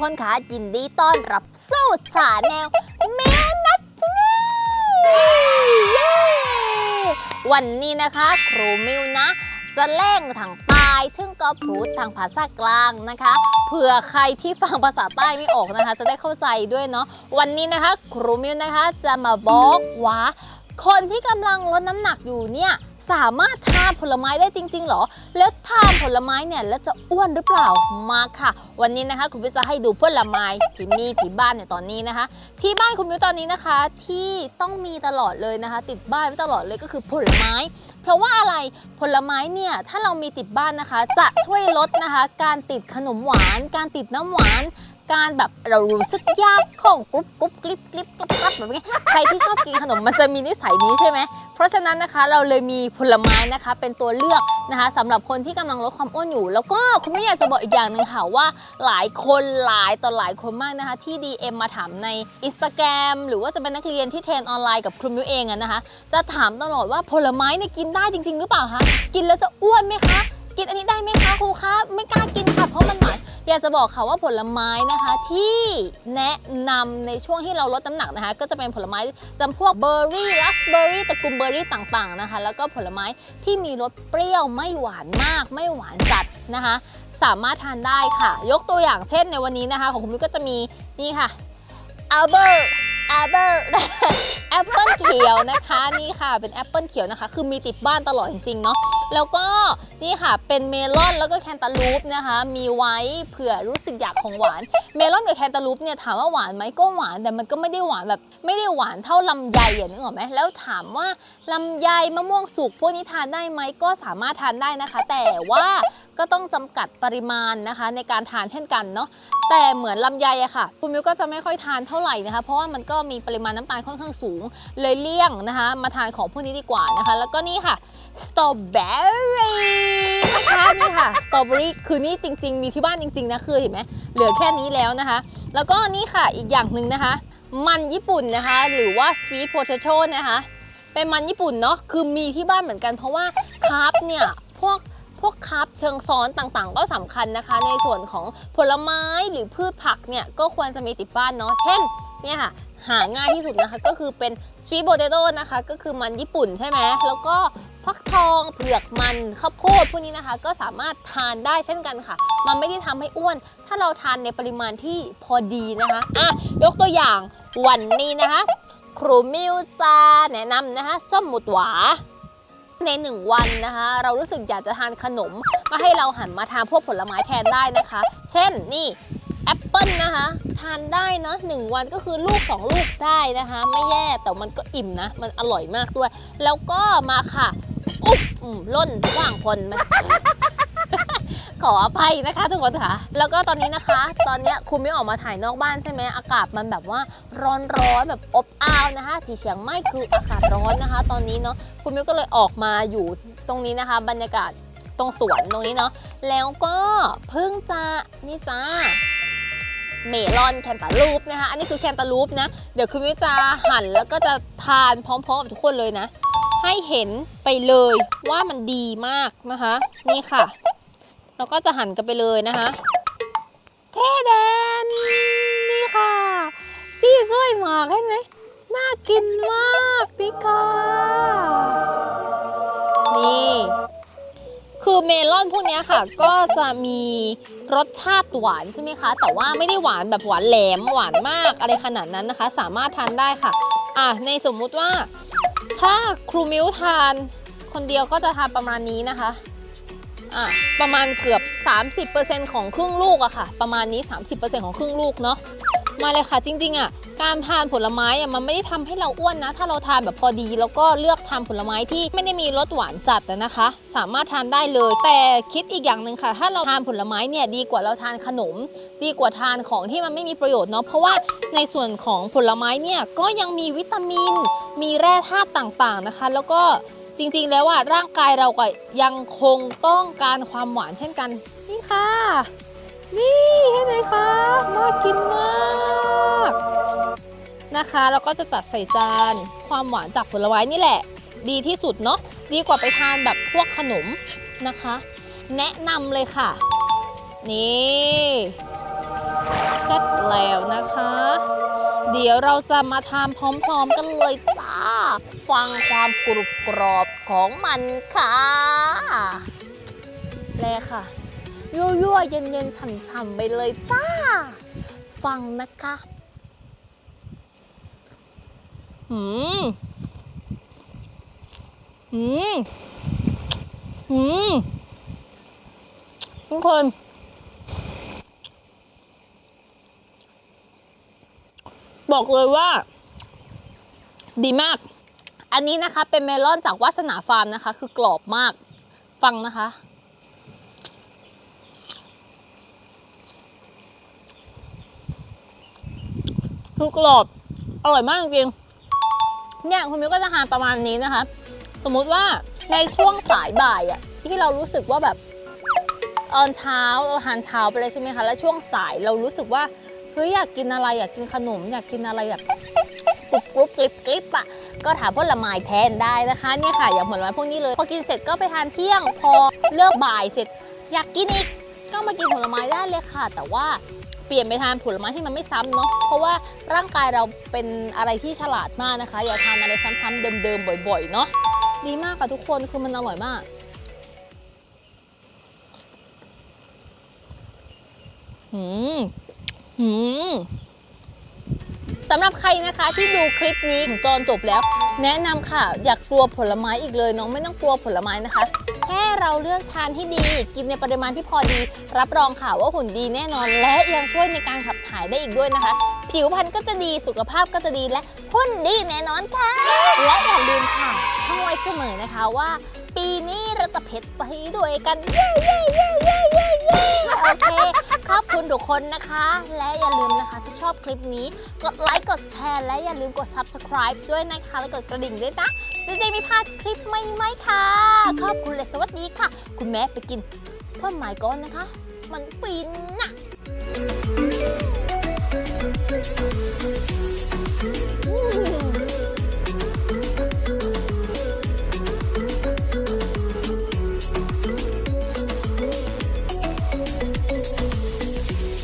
คนขายินดีต้อนรับสู่ชาแนลแมวนัดชาแนลเย้วันนี้นะคะครูมิวนะ จะเล่งทางใต้ซึ่งก็พูดทางภาษากลางนะคะเผื่อใครที่ฟังภาษาใต้ไม่ออกนะคะ จะได้เข้าใจด้วยเนาะวันนี้นะคะ ครูมิวนะคะจะมาบอกว่าคนที่กำลังลดน้ำหนักอยู่เนี่ย สามารถทานผลไม้ได้จริงๆหรอ แล้วทานผลไม้เนี่ยแล้วจะอ้วนหรือเปล่ามาค่ะ วันนี้นะคะ คุณมิวจะให้ดูผลไม้ที่มีที่บ้านเนี่ยตอนนี้นะคะ ที่บ้านคุณมิวตอนนี้นะคะ ที่ต้องมีตลอดเลยนะคะ ติดบ้านไว้ตลอดเลยก็คือผลไม้ เพราะว่าอะไรผลไม้เนี่ยถ้าเรามีติดบ้านนะคะ จะช่วยลดนะคะ การติดขนมหวาน การติดน้ำหวาน การแบบเรารู้สึกยากของกรุบกรุบกริบกริบกรับกรับแบบนี้ใครที่ชอบกินขนมมันจะมีนิสัยนี้ใช่ไหมเพราะฉะนั้นนะคะเราเลยมีผลไม้นะคะเป็นตัวเลือกนะคะสำหรับคนที่กำลังลดความอ้วนอยู่ แล้วก็คุณไม่อยากจะบอกอีกอย่างหนึ่งค่ะว่าหลายคนหลายต่อหลายคนมากนะคะ ที่ DM มาถามใน Instagram หรือว่าจะเป็นนักเรียนที่เทรนออนไลน์กับครูมิวเองอะนะคะ จะถามตลอดว่าผลไม้เนี่ยกินได้จริง ๆ หรือเปล่าคะกินแล้วจะอ้วนไหมคะกินอันนี้ได้ไหมคะครูคะไม่กล้ากินค่ะเพราะมันหวาน อยากจะบอกค่ะว่าผลไม้นะคะที่แนะนำในช่วงที่เราลดน้ำหนักนะคะ ก็จะเป็นผลไม้จำพวกเบอร์รี่ราสเบอร์รี่ตระกูลเบอร์รี่ต่างๆนะคะ แล้วก็ผลไม้ที่มีรสเปรี้ยวไม่หวานมาก ไม่หวานจัดนะคะ สามารถทานได้ค่ะ ยกตัวอย่างเช่นในวันนี้นะคะ ของคุณมิวก็จะมีนี่ค่ะอัลเบอร์ แอปเปิลแอปเปิลเขียวนะคะนี่ค่ะเป็นแอปเปิลเขียวนะคะ คือมีติดบ้านตลอดจริงๆเนาะแล้วก็นี่ค่ะเป็นเมลอนแล้วก็แคนตาลูปนะคะ มีไว้เผื่อรู้สึกอยากของหวาน เมลอนกับแคนตาลูปเนี่ยถามว่าหวานไหมก็หวานแต่มันก็ไม่ได้หวานแบบไม่ได้หวานเท่าลำไยอะนึกออกไหมแล้วถามว่าลำไยมะม่วงสุกพวกนี้ทานได้ไหมก็สามารถทานได้นะคะ แต่ว่าก็ต้องจำกัดปริมาณนะคะ ในการทานเช่นกันเนาะแต่เหมือนลำไยอะค่ะ คุณมิวก็จะไม่ค่อยทานเท่าไหร่นะคะ เพราะว่ามันก็มีปริมาณน้ำตาลค่อนข้างสูง เลยเลี่ยงนะคะ มาทานของพวกนี้ดีกว่านะคะ แล้วก็นี่ค่ะสตรอเบอรี่นะคะนี่ค่ะสตรอเบอรี่คือนี่จริง ๆ มีที่บ้านจริง ๆ นะคือเห็นไหมเหลือแค่นี้แล้วนะคะ แล้วก็นี่ค่ะอีกอย่างหนึ่งนะคะ มันญี่ปุ่นนะคะ หรือว่า sweet potato นะคะ เป็นมันญี่ปุ่นเนาะคือมีที่บ้านเหมือนกัน เพราะว่าคาร์บเนี่ยพวก พวกคาร์บเชิงซ้อนต่างๆ ก็สำคัญนะคะ ในส่วนของผลไม้หรือพืชผักเนี่ยก็ควรจะมีติดบ้านเนาะเช่นเนี่ยค่ะหาง่ายที่สุดนะคะก็คือเป็น sweet potato นะคะก็คือมันญี่ปุ่นใช่ไหมแล้วก็ฟักทองเผือกมันข้าวโพดพวกนี้นะคะ ก็สามารถทานได้เช่นกันค่ะ มันไม่ได้ทำให้อ้วน ถ้าเราทานในปริมาณที่พอดีนะคะอะยกตัวอย่างวันนี้นะคะ ครูมิวซาแนะนำนะคะส้มุดหวา ในหนึ่งวันนะคะ เรารู้สึกอยากจะทานขนม ก็ให้เราหันมาทานพวกผลไม้แทนได้นะคะ เช่นนี่แอปเปิลนะคะ ทานได้นะหนึ่งวันก็คือลูกสองลูกได้นะคะ ไม่แย่แต่มันก็อิ่มนะ มันอร่อยมากด้วย แล้วก็มาค่ะอุ๊บล่นว่างพลไหม ขออภัยนะคะทุกคนค่ะ แล้วก็ตอนนี้นะคะ ตอนเนี้ยคุณไม่ออกมาถ่ายนอกบ้านใช่ไหมอากาศมันแบบว่าร้อนร้อนแบบอบอ้าวนะคะ ที่เชียงใหม่คืออากาศร้อนนะคะ ตอนนี้เนาะคุณมิวก็เลยออกมาอยู่ตรงนี้นะคะ บรรยากาศตรงสวนตรงนี้เนาะแล้วก็เพิ่งจะนี่จ้าเมลอนแคนตาลูปนะคะ อันนี้คือแคนตาลูปนะ เดี๋ยวคุณมิวจะหั่นแล้วก็จะทานพร้อมๆกับทุกคนเลยนะ ให้เห็นไปเลยว่ามันดีมากนะคะ นี่ค่ะ เราก็จะหั่นกันไปเลยนะคะ เท่แดนนี่ค่ะสีสวยหมากเห็นไหมน่ากินมากนี่ค่ะนี่ คือเมลอนพวกนี้ค่ะ ก็จะมีรสชาติหวานใช่ไหมคะ แต่ว่าไม่ได้หวานแบบหวานแหลมหวานมากอะไรขนาดนั้นนะคะ สามารถทานได้ค่ะอะในสมมุติว่าถ้าครูมิวทานคนเดียวก็จะทานประมาณนี้นะคะ อะประมาณเกือบ 30%ของครึ่งลูกอะค่ะ ประมาณนี้ 30%ของครึ่งลูกเนาะมาเลยค่ะจริงๆอะการทานผลไม้อะมันไม่ได้ทำให้เราอ้วนนะ ถ้าเราทานแบบพอดี แล้วก็เลือกทานผลไม้ที่ไม่ได้มีรสหวานจัดนะคะ สามารถทานได้เลย แต่คิดอีกอย่างหนึ่งค่ะ ถ้าเราทานผลไม้เนี่ยดีกว่าเราทานขนม ดีกว่าทานของที่มันไม่มีประโยชน์เนาะเพราะว่าในส่วนของผลไม้เนี่ยก็ยังมีวิตามิน มีแร่ธาตุต่างๆนะคะ แล้วก็ จริงๆแล้วอะร่างกายเราก็ยังคงต้องการความหวานเช่นกัน นี่ค่ะ นี่เห็นไหมคะน่ากินมากนะคะแล้วก็จะจัดใส่จานความหวานจากผลไม้นี่แหละ ดีที่สุดเนาะดีกว่าไปทานแบบพวกขนมนะคะ แนะนำเลยค่ะ นี่เสร็จแล้วนะคะ เดี๋ยวเราจะมาทำพร้อมๆกันเลยจ้า ฟังความกรุบกรอบของมันค่ะแลค่ะ ยั่วๆ เย็นๆ ฉ่ำๆ ไปเลยจ้า ฟังนะคะหืมหืมหืมทุกคนบอกเลยว่า ดีมาก อันนี้นะคะเป็นเมลอนจากวาสนาฟาร์มนะคะ คือกรอบมากฟังนะคะคือกรอบอร่อยมากจริงๆเนี่ยคุณมิวก็จะทานประมาณนี้นะคะ สมมุติว่าในช่วงสายบ่ายอะที่เรารู้สึกว่าแบบตอนเช้าเราทานเช้าไปเลยใช่ไหมคะแล้วช่วงสายเรารู้สึกว่าเฮ้ยอยากกินอะไรอยากกินขนม อยากกินอะไรแบบกรุบกรุบกริบกริบอะ ก็ถามผลไม้แทนได้นะคะเนี่ยค่ะอย่างผลไม้พวกนี้เลยพอกินเสร็จก็ไปทานเที่ยง พอเลิกบ่ายเสร็จ อยากกินอีกก็มากินผลไม้ได้เลยค่ะ แต่ว่าเปลี่ยนไปทานผลไม้ที่มันไม่ซ้ำเนาะ เพราะว่าร่างกายเราเป็นอะไรที่ฉลาดมากนะคะ อย่าทานอะไรซ้ำๆเดิมๆบ่อยๆเนาะ ดีมากค่ะทุกคน คือมันอร่อยมาก หืม หืม สำหรับใครนะคะที่ดูคลิปนี้ถึงตอนจบแล้ว แนะนำค่ะ อยากกลัวผลไม้อีกเลย น้องไม่ต้องกลัวผลไม้นะคะ แค่เราเลือกทานที่ดี กินในปริมาณที่พอดี รับรองค่ะว่าหุ่นดีแน่นอน และยังช่วยในการขับถ่ายได้อีกด้วยนะคะ ผิวพรรณก็จะดีสุขภาพก็จะดีและหุ่นดีแน่นอนค่ะ และอย่าลืมค่ะท่องไว้เสมอนะคะว่า ปีนี้เราจะเผ็ดไปด้วยกันเย้เย้เย้เย้เย้เย้โอเค ขอบคุณทุกคนนะคะ และอย่าลืมนะคะถ้าชอบคลิปนี้ กดไลค์กดแชร์ และอย่าลืมกด subscribe ด้วยนะคะ และกดกระดิ่งด้วยนะจะได้ไม่พลาดคลิปใหม่ๆค่ะ ขอบคุณและสวัสดีค่ะ คุณแม่ไปกินพ่อหมายก้อนนะคะ มันฟินนะ